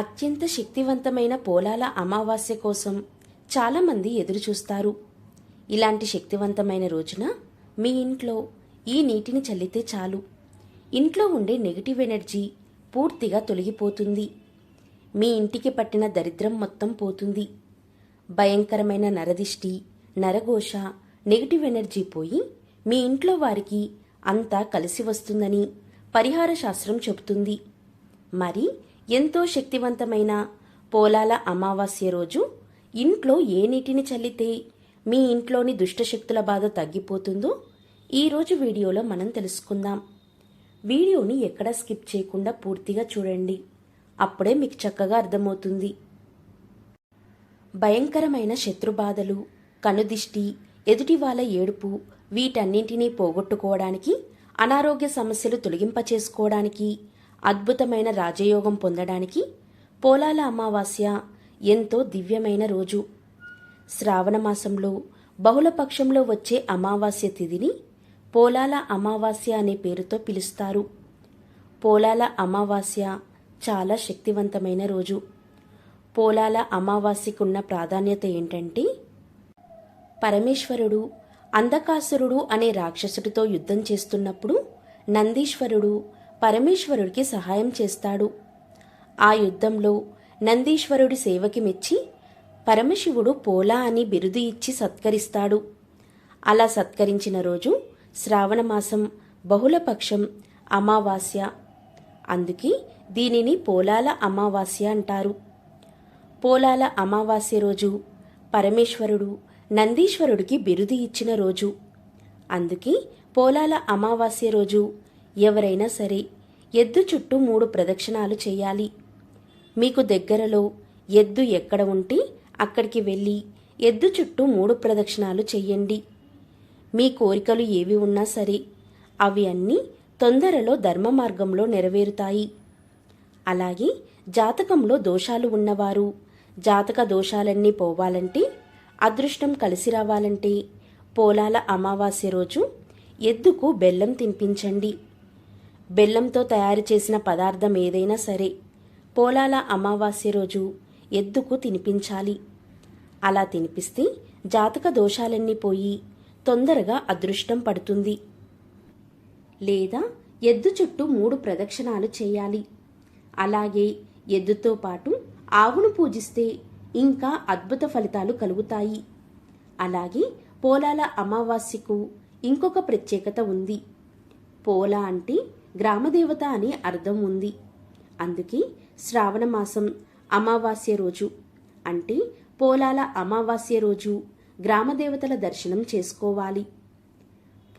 అత్యంత శక్తివంతమైన పోలాల అమావాస్య కోసం చాలామంది ఎదురుచూస్తారు. ఇలాంటి శక్తివంతమైన రోజున మీ ఇంట్లో ఈ నీటిని చల్లితే చాలు. ఇంట్లో ఉండే నెగిటివ్ ఎనర్జీ పూర్తిగా తొలగిపోతుంది. మీ ఇంటికి పట్టిన దరిద్రం మొత్తం పోతుంది. భయంకరమైన నరదిష్టి నరఘోష నెగిటివ్ ఎనర్జీ పోయి మీ ఇంట్లో వారికి అంతా కలిసి వస్తుందని పరిహార శాస్త్రం చెబుతుంది. మరి ఎంతో శక్తివంతమైన పోలాల అమావాస్య రోజు. ఇంట్లో ఏ నీటిని చల్లితే మీ ఇంట్లోని దుష్టశక్తుల బాధ తగ్గిపోతుందో ఈరోజు వీడియోలో మనం తెలుసుకుందాం. వీడియోని ఎక్కడా స్కిప్ చేయకుండా పూర్తిగా చూడండి. అప్పుడే మీకు చక్కగా అర్థమవుతుంది. భయంకరమైన శత్రుబాధలు కనుదిష్టి ఎదుటి వాళ్ళ ఏడుపు వీటన్నింటినీ పోగొట్టుకోవడానికి అనారోగ్య సమస్యలు తొలగింపచేసుకోవడానికి అద్భుతమైన రాజయోగం పొందడానికి పోలాల అమావాస్య ఎంతో దివ్యమైన రోజు. శ్రావణ మాసంలో బహుళపక్షంలో వచ్చే అమావాస్య తిథిని పోలాల అమావాస్య అనే పేరుతో పిలుస్తారు. పోలాల అమావాస్య చాలా శక్తివంతమైన రోజు. పోలాల అమావాస్యకున్న ప్రాధాన్యత ఏంటంటే పరమేశ్వరుడు అంధకాసురుడు అనే రాక్షసుడితో యుద్ధం చేస్తున్నప్పుడు నందీశ్వరుడు పరమేశ్వరుడికి సహాయం చేస్తాడు. ఆ యుద్ధంలో నందీశ్వరుడి సేవకి మెచ్చి పరమశివుడు పోలా అని బిరుదు ఇచ్చి సత్కరిస్తాడు. అలా సత్కరించిన రోజు శ్రావణమాసం బహుళపక్షం అమావాస్య. అందుకే దీనిని పోలాల అమావాస్య అంటారు. పోలాల అమావాస్య రోజు పరమేశ్వరుడు నందీశ్వరుడికి బిరుదు ఇచ్చిన రోజు. అందుకే పోలాల అమావాస్య రోజు ఎవరైనా సరే ఎద్దు చుట్టూ మూడు ప్రదక్షిణాలు చేయాలి. మీకు దగ్గరలో ఎద్దు ఎక్కడ ఉంటే అక్కడికి వెళ్ళి ఎద్దు చుట్టూ మూడు ప్రదక్షిణాలు చెయ్యండి మీ కోరికలు ఏవి ఉన్నా సరే అవి అన్నీ తొందరలో ధర్మ మార్గంలో నెరవేరుతాయి. అలాగే జాతకంలో దోషాలు ఉన్నవారు జాతక దోషాలన్నీ పోవాలంటే అదృష్టం కలిసి రావాలంటే పోలాల అమావాస్య రోజు ఎద్దుకు బెల్లం తినిపించండి. బెల్లంతో తయారు చేసిన పదార్థం ఏదైనా సరే పోలాల అమావాస్య రోజు ఎద్దుకు తినిపించాలి. అలా తినిపిస్తే జాతక దోషాలన్నీ పోయి తొందరగా అదృష్టం పడుతుంది. లేదా ఎద్దు చుట్టూ మూడు ప్రదక్షిణాలు చేయాలి. అలాగే ఎద్దుతో పాటు ఆవును పూజిస్తే ఇంకా అద్భుత ఫలితాలు కలుగుతాయి. అలాగే పోలాల అమావాస్యకు ఇంకొక ప్రత్యేకత ఉంది. పోలా అంటే గ్రామదేవత అని అర్థం ఉంది. అందుకే శ్రావణ మాసం అమావాస్య రోజు అంటే పోలాల అమావాస్య రోజు గ్రామదేవతల దర్శనం చేసుకోవాలి.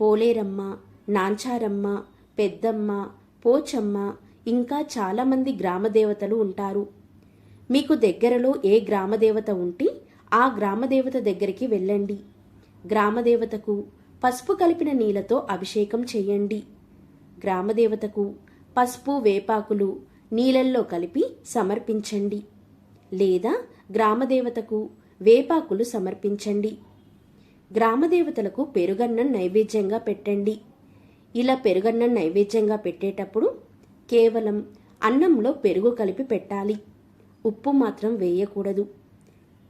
పోలేరమ్మ నాంచారమ్మ పెద్దమ్మ పోచమ్మ ఇంకా చాలామంది గ్రామదేవతలు ఉంటారు. మీకు దగ్గరలో ఏ గ్రామదేవత ఉంటే ఆ గ్రామదేవత దగ్గరికి వెళ్ళండి. గ్రామదేవతకు పసుపు కలిపిన నీళ్ళతో అభిషేకం చేయండి. గ్రామదేవతకు పసుపు వేపాకులు నీళ్ళల్లో కలిపి సమర్పించండి. లేదా గ్రామదేవతకు వేపాకులు సమర్పించండి. గ్రామదేవతలకు పెరుగన్నం నైవేద్యంగా పెట్టండి. ఇలా పెరుగన్నం నైవేద్యంగా పెట్టేటప్పుడు కేవలం అన్నంలో పెరుగు కలిపి పెట్టాలి. ఉప్పు మాత్రం వేయకూడదు.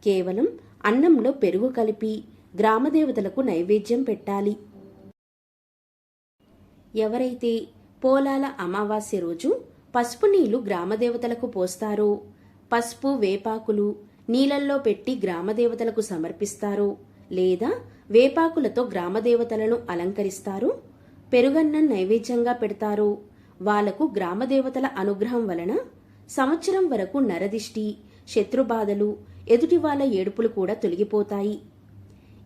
కేవలం అన్నంలో పెరుగు కలిపి గ్రామదేవతలకు నైవేద్యం పెట్టాలి. ఎవరైతే పోలాల అమావాస్య రోజు పసుపు నీళ్ళు గ్రామదేవతలకు పోస్తారో పసుపు వేపాకులు నీళ్ళల్లో పెట్టి గ్రామదేవతలకు సమర్పిస్తారో లేదా వేపాకులతో గ్రామదేవతలను అలంకరిస్తారు పెరుగన్నం నైవేద్యంగా పెడతారో వాళ్ళకు గ్రామదేవతల అనుగ్రహం వలన సంవత్సరం వరకు నరదిష్టి శత్రుబాధలు ఎదుటి వాళ్ళ ఏడుపులు కూడా తొలగిపోతాయి.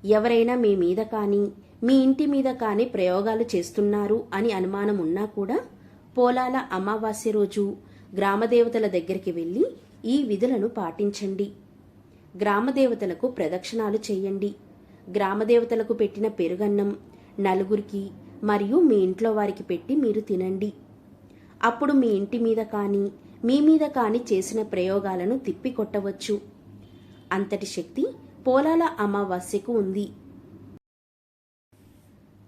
ఎవరైనా మీ మీద కానీ మీ ఇంటి మీద కానీ ప్రయోగాలు చేస్తున్నారు అని అనుమానం ఉన్నా కూడా పోలాల అమావాస్య రోజు గ్రామదేవతల దగ్గరికి వెళ్ళి ఈ విధులను పాటించండి. గ్రామదేవతలకు ప్రదక్షిణాలు చేయండి. గ్రామదేవతలకు పెట్టిన పెరుగన్నం నలుగురికి మరియు మీ ఇంట్లో వారికి పెట్టి మీరు తినండి. అప్పుడు మీ ఇంటి మీద కానీ మీ మీద కానీ చేసిన ప్రయోగాలను తిప్పికొట్టవచ్చు. అంతటి శక్తి పోలాల అమావాస్యకు ఉంది.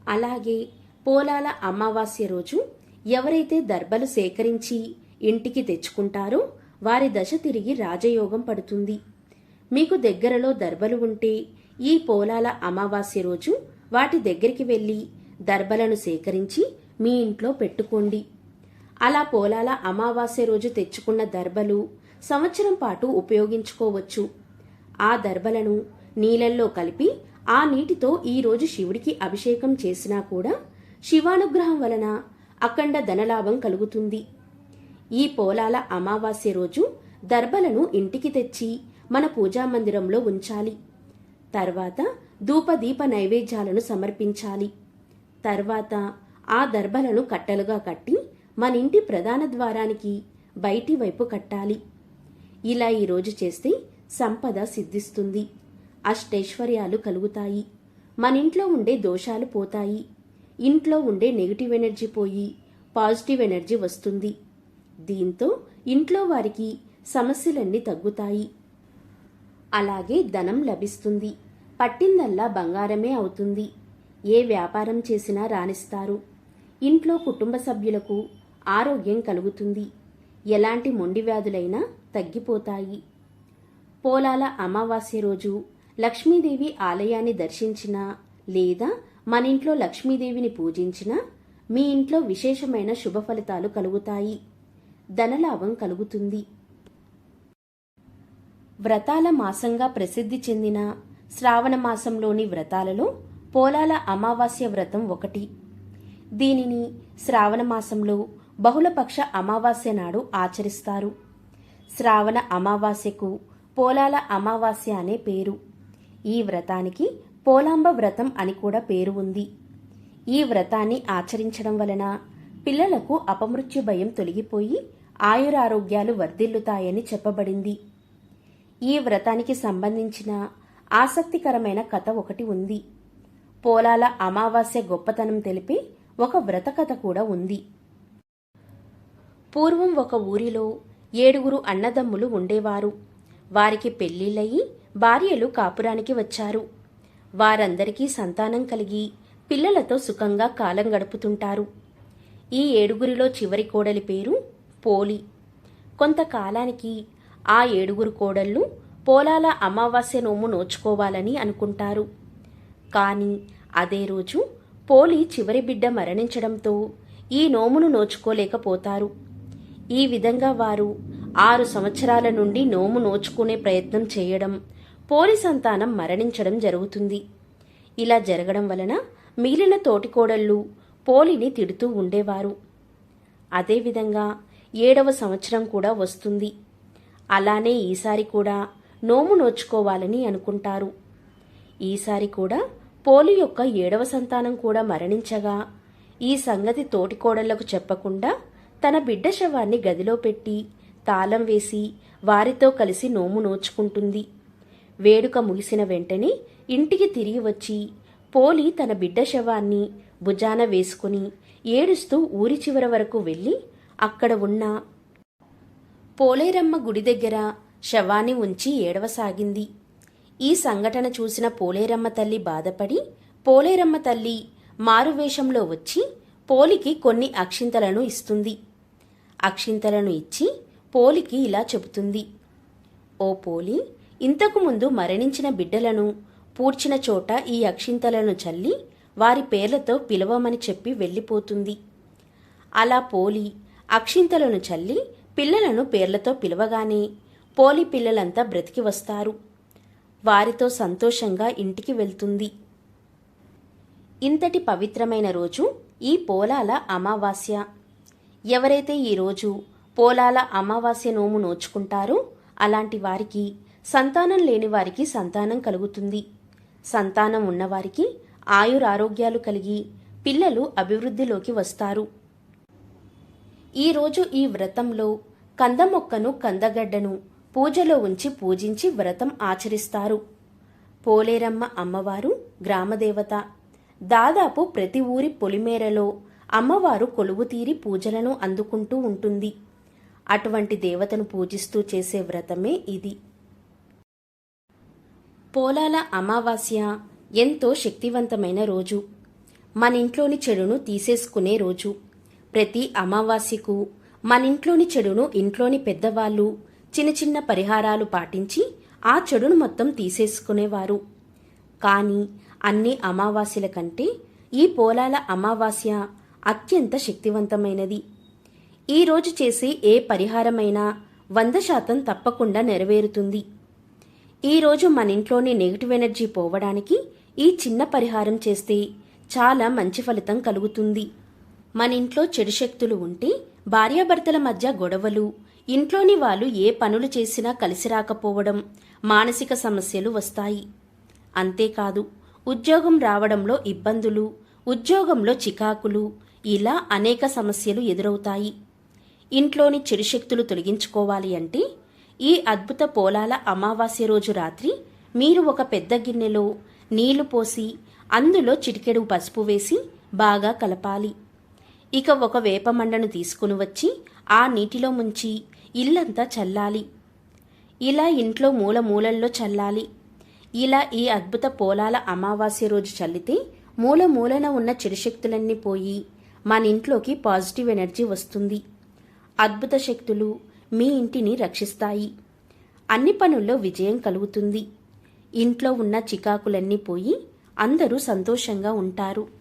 అలాగే పోలాల అమావాస్య రోజు ఎవరైతే దర్బలు సేకరించి ఇంటికి తెచ్చుకుంటారో వారి దశ తిరిగి రాజయోగం పడుతుంది. మీకు దగ్గరలో దర్బలు ఉంటే ఈ పోలాల అమావాస్య రోజు వాటి దగ్గరికి వెళ్ళి దర్బలను సేకరించి మీ ఇంట్లో పెట్టుకోండి. అలా పోలాల అమావాస్య రోజు తెచ్చుకున్న దర్బలు సంవత్సరం పాటు ఉపయోగించుకోవచ్చు. ఆ దర్బలను నీళ్ళల్లో కలిపి ఆ నీటితో ఈరోజు శివుడికి అభిషేకం చేసినా కూడా శివానుగ్రహం వలన అఖండ ధనలాభం కలుగుతుంది. ఈ పోలాల అమావాస్య రోజు దర్బలను ఇంటికి తెచ్చి మన పూజా మందిరంలో ఉంచాలి. తర్వాత ధూపదీప నైవేద్యాలను సమర్పించాలి. తర్వాత ఆ దర్బలను కట్టలుగా కట్టి మన ఇంటి ప్రధాన ద్వారానికి బయటి వైపు కట్టాలి. ఇలా ఈరోజు చేస్తే సంపద సిద్ధిస్తుంది. అష్టైశ్వర్యాలు కలుగుతాయి. మన ఇంట్లో ఉండే దోషాలు పోతాయి. ఇంట్లో ఉండే నెగిటివ్ ఎనర్జీ పోయి పాజిటివ్ ఎనర్జీ వస్తుంది. దీంతో ఇంట్లో వారికి సమస్యలన్నీ తగ్గుతాయి. అలాగే ధనం లభిస్తుంది. పట్టిందల్లా బంగారమే అవుతుంది. ఏ వ్యాపారం చేసినా రాణిస్తారు. ఇంట్లో కుటుంబ సభ్యులకు ఆరోగ్యం కలుగుతుంది. ఎలాంటి మొండి వ్యాధులైనా తగ్గిపోతాయి. పోలాల అమావాస్య రోజు లక్ష్మీదేవి ఆలయాన్ని దర్శించినా లేదా మన ఇంట్లో లక్ష్మీదేవిని పూజించినా మీ ఇంట్లో విశేషమైన శుభ ఫలితాలు కలుగుతాయి. ధనలాభం కలుగుతుంది. వ్రతాల మాసంగా ప్రసిద్ధి చెందిన శ్రావణ మాసంలోని వ్రతాలలో పోలాల అమావాస్య వ్రతం ఒకటి. దీనిని శ్రావణ మాసంలో బహుళపక్ష అమావాస్య నాడు ఆచరిస్తారు. శ్రావణ అమావాస్యకు పోలాల అమావాస్య అనే పేరు. ఈ వ్రతానికి పోలాంబ వ్రతం అని కూడా పేరు ఉంది. ఈ వ్రతాన్ని ఆచరించడం వలన పిల్లలకు అపమృత్యు భయం తొలగిపోయి ఆయురారోగ్యాలు వర్ధిల్లుతాయని చెప్పబడింది. ఈ వ్రతానికి సంబంధించిన ఆసక్తికరమైన కథ ఒకటి ఉంది. పోలాల అమావాస్య గొప్పతనం తెలిపే ఒక వ్రత కథ కూడా ఉంది. పూర్వం ఒక ఊరిలో ఏడుగురు అన్నదమ్ములు ఉండేవారు. వారికి పెళ్ళిళ్ళయి భార్యలు కాపురానికి వచ్చారు. వారందరికీ సంతానం కలిగి పిల్లలతో సుఖంగా కాలం గడుపుతుంటారు. ఈ ఏడుగురిలో చివరి కోడలి పేరు పోలి. కొంతకాలానికి ఆ ఏడుగురు కోడళ్ళు పోలాల అమావాస్య నోము నోచుకోవాలని అనుకుంటారు. కానీ అదే రోజు పోలి చివరి బిడ్డ మరణించడంతో ఈ నోమును నోచుకోలేకపోతారు. ఈ విధంగా వారు ఆరు సంవత్సరాల నుండి నోము నోచుకునే ప్రయత్నం చేయడం పోలి సంతానం మరణించడం జరుగుతుంది. ఇలా జరగడం వలన మిగిలిన తోటికోడళ్ళు పోలిని తిడుతూ ఉండేవారు. అదేవిధంగా ఏడవ సంవత్సరం కూడా వస్తుంది. అలానే ఈసారి కూడా నోము నోచుకోవాలని అనుకుంటారు. ఈసారి కూడా పోలి యొక్క ఏడవ సంతానం కూడా మరణించగా ఈ సంగతి తోటికోడళ్ళకు చెప్పకుండా తన బిడ్డ శవాన్ని గదిలో పెట్టి తాళం వేసి వారితో కలిసి నోము నోచుకుంటుంది. వేడుక ముగిసిన వెంటనే ఇంటికి తిరిగి వచ్చి పోలి తన బిడ్డ శవాన్ని భుజాన వేసుకుని ఏడుస్తూ ఊరి చివర వరకు వెళ్ళి అక్కడ ఉన్న పోలేరమ్మ గుడి దగ్గర శవాన్ని ఉంచి ఏడవసాగింది. ఈ సంఘటన చూసిన పోలేరమ్మ తల్లి బాధపడి పోలేరమ్మ తల్లి మారువేషంలో వచ్చి పోలికి కొన్ని అక్షింతలను ఇస్తుంది. అక్షింతలను ఇచ్చి పోలికి ఇలా చెబుతుంది. ఓ పోలి ఇంతకు ముందు మరణించిన బిడ్డలను పూడ్చిన చోట ఈ అక్షింతలను చల్లి వారి పేర్లతో పిలవమని చెప్పి వెళ్ళిపోతుంది. అలా పోలి అక్షింతలను చల్లి పిల్లలను పేర్లతో పిలవగానే పోలి పిల్లలంతా బ్రతికి వస్తారు. వారితో సంతోషంగా ఇంటికి వెళ్తుంది. ఇంతటి పవిత్రమైన రోజు ఈ పోలాల అమావాస్య. ఎవరైతే ఈరోజు పోలాల అమావాస్య నోము నోచుకుంటారో అలాంటి వారికి సంతానం లేని వారికి సంతానం కలుగుతుంది. సంతానం ఉన్నవారికి ఆయురారోగ్యాలు కలిగి పిల్లలు అభివృద్ధిలోకి వస్తారు. ఈరోజు ఈ వ్రతంలో కంద మొక్కను కందగడ్డను పూజలో ఉంచి పూజించి వ్రతం ఆచరిస్తారు. పోలేరమ్మ అమ్మవారు గ్రామదేవత. దాదాపు ప్రతి ఊరి పొలిమేరలో అమ్మవారు కొలువుతీరి పూజలను అందుకుంటూ ఉంటుంది. అటువంటి దేవతను పూజిస్తూ చేసే వ్రతమే ఇది. పోలాల అమావాస్య ఎంతో శక్తివంతమైన రోజు. మన ఇంట్లోని చెడును తీసేసుకునే రోజు. ప్రతి అమావాస్యకు మన ఇంట్లోని చెడును ఇంట్లోని పెద్దవాళ్ళు చిన్న చిన్న పరిహారాలు పాటించి ఆ చెడును మొత్తం తీసేసుకునేవారు. కానీ అన్ని అమావాస్యల కంటే ఈ పోలాల అమావాస్య అత్యంత శక్తివంతమైనది. ఈ రోజు చేసే ఏ పరిహారమైనా వంద శాతం తప్పకుండా నెరవేరుతుంది. ఈరోజు మన ఇంట్లోని నెగిటివ్ ఎనర్జీ పోవడానికి ఈ చిన్న పరిహారం చేస్తే చాలా మంచి ఫలితం కలుగుతుంది. మన ఇంట్లో చెడు శక్తులు ఉంటే భార్యాభర్తల మధ్య గొడవలు ఇంట్లోని వాళ్ళు ఏ పనులు చేసినా కలిసి రాకపోవడం మానసిక సమస్యలు వస్తాయి. అంతేకాదు ఉద్యోగం రావడంలో ఇబ్బందులు ఉద్యోగంలో చికాకులు ఇలా అనేక సమస్యలు ఎదురవుతాయి. ఇంట్లోని చెడు శక్తులు తొలగించుకోవాలి అంటే ఈ అద్భుత పోలాల అమావాస్య రోజు రాత్రి మీరు ఒక పెద్ద గిన్నెలో నీళ్ళు పోసి అందులో చిటికెడు పసుపు వేసి బాగా కలపాలి. ఇక ఒక వేపమండను తీసుకుని వచ్చి ఆ నీటిలో ముంచి ఇల్లంతా చల్లాలి. ఇలా ఇంట్లో మూల మూలల్లో చల్లాలి. ఇలా ఈ అద్భుత పోలాల అమావాస్య రోజు చల్లితే మూల మూలన ఉన్న చెడు శక్తులన్నీ పోయి మన ఇంట్లోకి పాజిటివ్ ఎనర్జీ వస్తుంది. అద్భుత శక్తులు మీ ఇంటిని రక్షిస్తాయి. అన్ని పనుల్లో విజయం కలుగుతుంది. ఇంట్లో ఉన్న చికాకులన్నీ పోయి అందరూ సంతోషంగా ఉంటారు.